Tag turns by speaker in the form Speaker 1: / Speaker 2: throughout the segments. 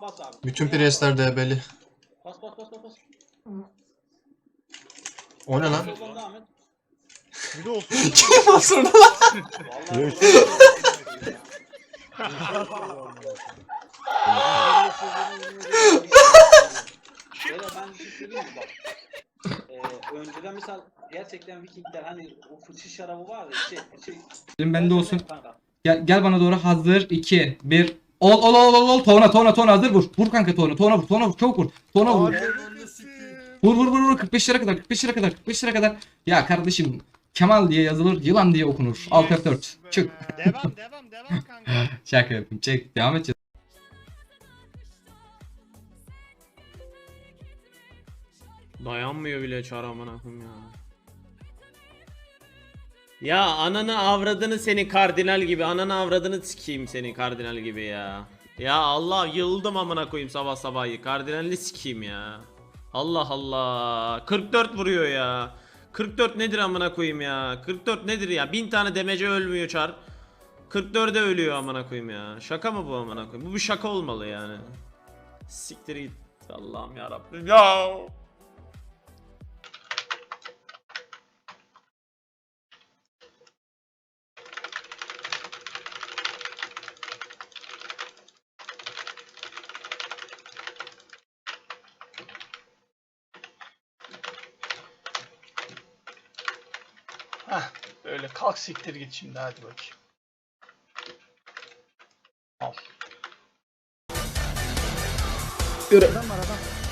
Speaker 1: Bas abi.
Speaker 2: Bütün presler DB'li.
Speaker 1: Bas bas bas bas bas.
Speaker 2: O ne lan?
Speaker 1: Soldan devam et.
Speaker 3: Bir de olsun.
Speaker 2: Kim var sonra lan?
Speaker 1: Vallahi. Beyler ben bir şey söyleyeyim mi bak. Misal gerçekten Vikingler hani o fıçı şarabı var ya şey şey.
Speaker 4: Benim bende olsun.
Speaker 1: Kanka.
Speaker 4: Gel, gel bana doğru hazır 2 1 Ol ol ol ol ol tona tona tona hazır vur. Vur kanka tona tona vur tona vur çabuk vur. Tona vur. Vur vur vur vur 45 lira kadar 45 lira kadar 45 lira kadar. Ya kardeşim Kemal diye yazılır yılan diye okunur. Alt F4 çık.
Speaker 3: Devam devam devam kanka.
Speaker 4: Şaka yapayım çek devam edeceğiz.
Speaker 5: Dayanmıyor bile çar amına ya. Ya ananı avradını seni kardinal gibi. Ananı avradını sikeyim seni kardinal gibi ya. Ya Allah yıldım amına koyayım sabah sabahı. Kardinalli sikeyim ya. Allah Allah. 44 vuruyor ya. 44 nedir amına koyayım ya? 44 nedir ya? 1000 tane demece ölmüyor çar. 44'e ölüyor amına koyayım ya. Şaka mı bu amına koyayım? Bu bir şaka olmalı yani. Siktir git. Allah'ım ya Rabbim. Ya.
Speaker 6: Heh, böyle kalk siktir git şimdi hadi bakayım. Al.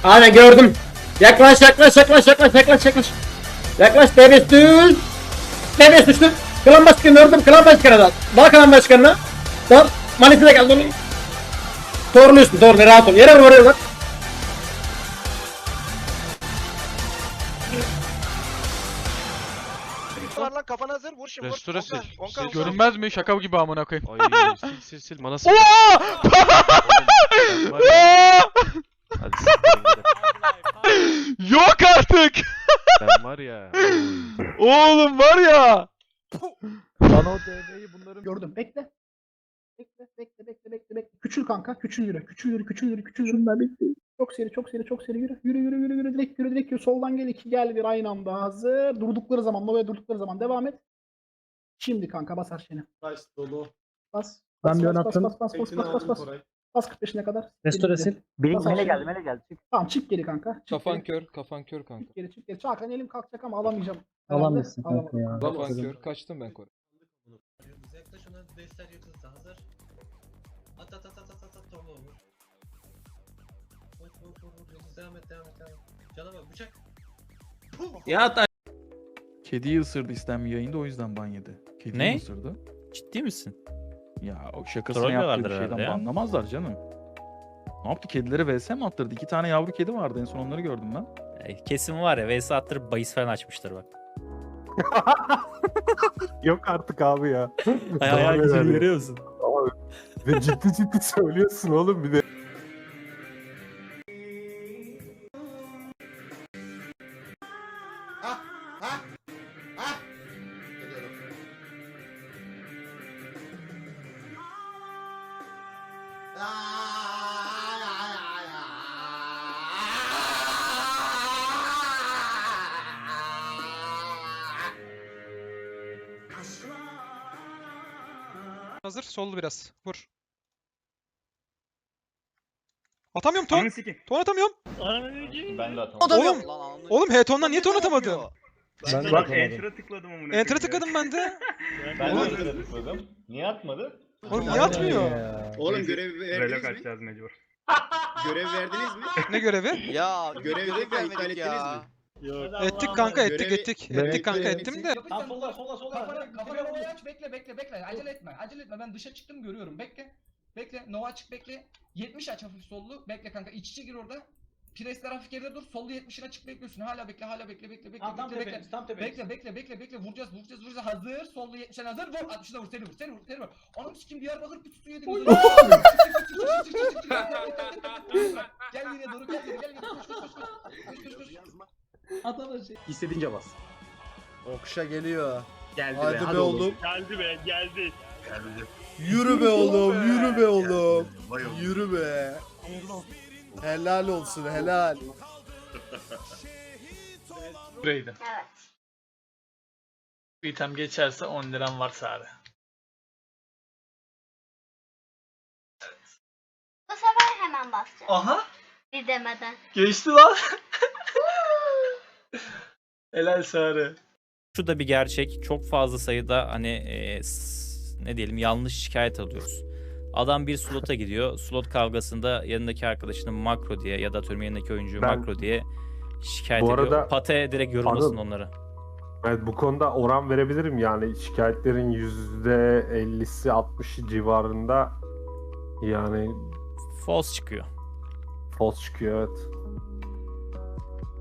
Speaker 7: Aynen gördüm. Yaklaş yaklaş yaklaş yaklaş yaklaş yaklaş. Yaklaş bebes düz. Bebes düştü. Klan başkanı gördüm. Klan başkanı da. Bak klan başkanına. Tor. Manisi de geldi onu. Torluyorsun. Torlu rahat ol. Yere vuruyor bak.
Speaker 3: Lan kafana hazır vur şimdi vur.
Speaker 8: Restore sil.
Speaker 3: onka,
Speaker 8: Sil.
Speaker 3: onka.
Speaker 8: Görünmez mi? Şaka gibi amına koyayım.
Speaker 9: Ay sil sil sil bana sil. Hadi siktirin gidin.
Speaker 8: Yok artık.
Speaker 9: Ben var ya.
Speaker 8: Oğlum var ya.
Speaker 10: Bana o DB'yi bunların gördüm. Bekle. Bekle, bekle, bekle, bekle. Küçül kanka, küçül yürü, küçül yürü, küçül yürü, küçül yürü. Çok seri, çok seri, çok seri yürü. Yürü, yürü, yürü, yürü, direkt yürü, direkt yürü. Soldan gel, iki gel bir aynı anda hazır. Durdukları zaman, Nova'ya durdukları zaman devam et. Şimdi kanka bas her şeyini.
Speaker 1: Nice dolu.
Speaker 10: Bas.
Speaker 3: Ben
Speaker 10: bas,
Speaker 3: bir ön
Speaker 10: bas,
Speaker 3: attım.
Speaker 10: Bas, bas, bas, bas, bas, bas. Bas 45'ine kadar.
Speaker 7: Restore sil.
Speaker 10: Bas
Speaker 7: mele
Speaker 10: aşağı.
Speaker 7: geldi mele geldi. Çık.
Speaker 10: Tamam çık geri kanka. Çık
Speaker 8: Kafan
Speaker 10: geri.
Speaker 8: kör, kafan kör kanka.
Speaker 10: Çık geri, çık geri. Çağkan elim kalkacak ama alamayacağım. Herhalde.
Speaker 7: Alamazsın kanka
Speaker 10: Alamadım.
Speaker 7: ya.
Speaker 8: Kafan kör. Kaçtım ben kore.
Speaker 1: Yaklaş ona destek Vur vur vur vur. Devam et devam et devam et. Canavar bıçak.
Speaker 5: Ya ta-
Speaker 9: Kediyi ısırdı istem yayında o yüzden ban yedi. Kediyi
Speaker 8: Ne?
Speaker 9: ısırdı.
Speaker 8: Ciddi misin?
Speaker 9: Ya o şakasını
Speaker 8: Troll
Speaker 9: yaptığı bir
Speaker 8: herhalde
Speaker 9: şeyden
Speaker 8: ya.
Speaker 9: banlamazlar canım. Ne yaptı? Kedilere vs mi attırdı? İki tane yavru kedi vardı en son onları gördüm ben.
Speaker 8: Kesin var ya. VS attırıp bahis falan açmıştır bak.
Speaker 3: Yok artık abi ya. Güzel
Speaker 8: görüyor musun?
Speaker 3: Ve ciddi ciddi söylüyorsun oğlum bir de.
Speaker 8: Hazır. Sollu biraz. Vur. Atamıyorum ton. Ton atamıyorum.
Speaker 9: Ben de atamadım.
Speaker 8: Oğlum. Oğlum Heton'dan niye ton atamadım?
Speaker 3: Ben
Speaker 8: Bak,
Speaker 3: Enter'a tıkladım amına.
Speaker 8: Enter'e tıkladım ben de.
Speaker 9: Ben
Speaker 8: Oğlum.
Speaker 9: de tıkladım. Niye atmadı?
Speaker 8: Oğlum niye atmıyor?
Speaker 1: Oğlum görev
Speaker 3: Böyle
Speaker 1: verdiniz mi?
Speaker 3: kaçacağız mecbur.
Speaker 1: Görev verdiniz mi?
Speaker 8: Ne görevi?
Speaker 7: Ya
Speaker 1: Görevi tekrar iptal ettiniz mi?
Speaker 8: Ettik kanka ettik
Speaker 1: Görevi-
Speaker 8: ettik.
Speaker 3: Ben-
Speaker 8: Ettik kanka
Speaker 1: Görevi-
Speaker 8: ettim de.
Speaker 1: Tam sola sola sola.
Speaker 7: Nova'yı aç bekle bekle bekle acele etme acele etme ben dışa çıktım görüyorum bekle bekle Nova açık bekle 70 aç hafif sollu bekle kanka iç içe gir orada Presler hafif geride dur sollu 70'in açık bekliyorsun hala bekle hala bekle bekle bekle
Speaker 1: Tam tam
Speaker 7: bekle bekle
Speaker 1: tepeniz tam tepeniz.
Speaker 7: Bekle bekle bekle bekle vuracağız vuracağız vuracağız hazır sollu 70'in hazır vur 60'ına vur seni vur seni vur seni vur Anam sikim Diyarbakır putusu yedim Gel yine doğru gel yine gel yine koş koş koş koş koş koş
Speaker 4: şey.
Speaker 3: İstediğince bas.
Speaker 11: Okşa geliyor.
Speaker 3: Geldi
Speaker 11: Hadi, be oğlum.
Speaker 6: Geldi be geldi.
Speaker 11: Yürü be oğlum. Yürü be oğlum. Yürü be. Helal olsun helal.
Speaker 6: Buraydı.
Speaker 12: Evet.
Speaker 6: Bir item geçerse 10 liram var Sare.
Speaker 12: Bu sefer hemen basacağım.
Speaker 6: Aha
Speaker 12: Bir demeden.
Speaker 6: geçti lan. Helal Sare.
Speaker 13: Şu da bir gerçek. Çok fazla sayıda hani e, s- ne diyelim yanlış şikayet alıyoruz. Adam bir slota gidiyor. Slot kavgasında yanındaki arkadaşını makro diye ya da atıyorum yanındaki oyuncuyu
Speaker 3: Ben-
Speaker 13: makro diye şikayet
Speaker 3: Bu
Speaker 13: ediyor.
Speaker 3: arada-
Speaker 13: Pate direkt yorumlasın
Speaker 3: Anıl.
Speaker 13: onları.
Speaker 3: Evet bu konuda oran verebilirim yani şikayetlerin %50'si 60'ı civarında yani
Speaker 13: False çıkıyor.
Speaker 3: false çıkıyor evet.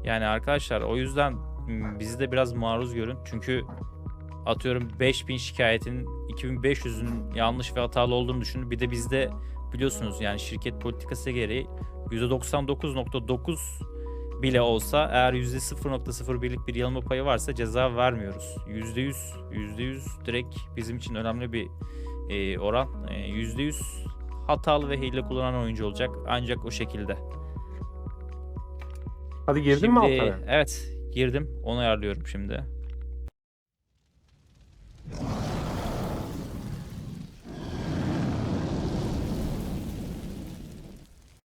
Speaker 13: Yani arkadaşlar o yüzden m, bizi de biraz maruz görün. Çünkü atıyorum 5000 şikayetin 2500'ün yanlış ve hatalı olduğunu düşünün. Bir de bizde biliyorsunuz yani şirket politikası gereği %99.9 bile olsa eğer %0.01'lik bir yanılma payı varsa ceza vermiyoruz. %100, %100 direkt bizim için önemli bir e, oran. E, %100 hatalı ve hile kullanan oyuncu olacak ancak o şekilde.
Speaker 3: Hadi girdin mi
Speaker 13: Şimdi-
Speaker 3: altına?
Speaker 13: Evet girdim. Onu ayarlıyorum şimdi.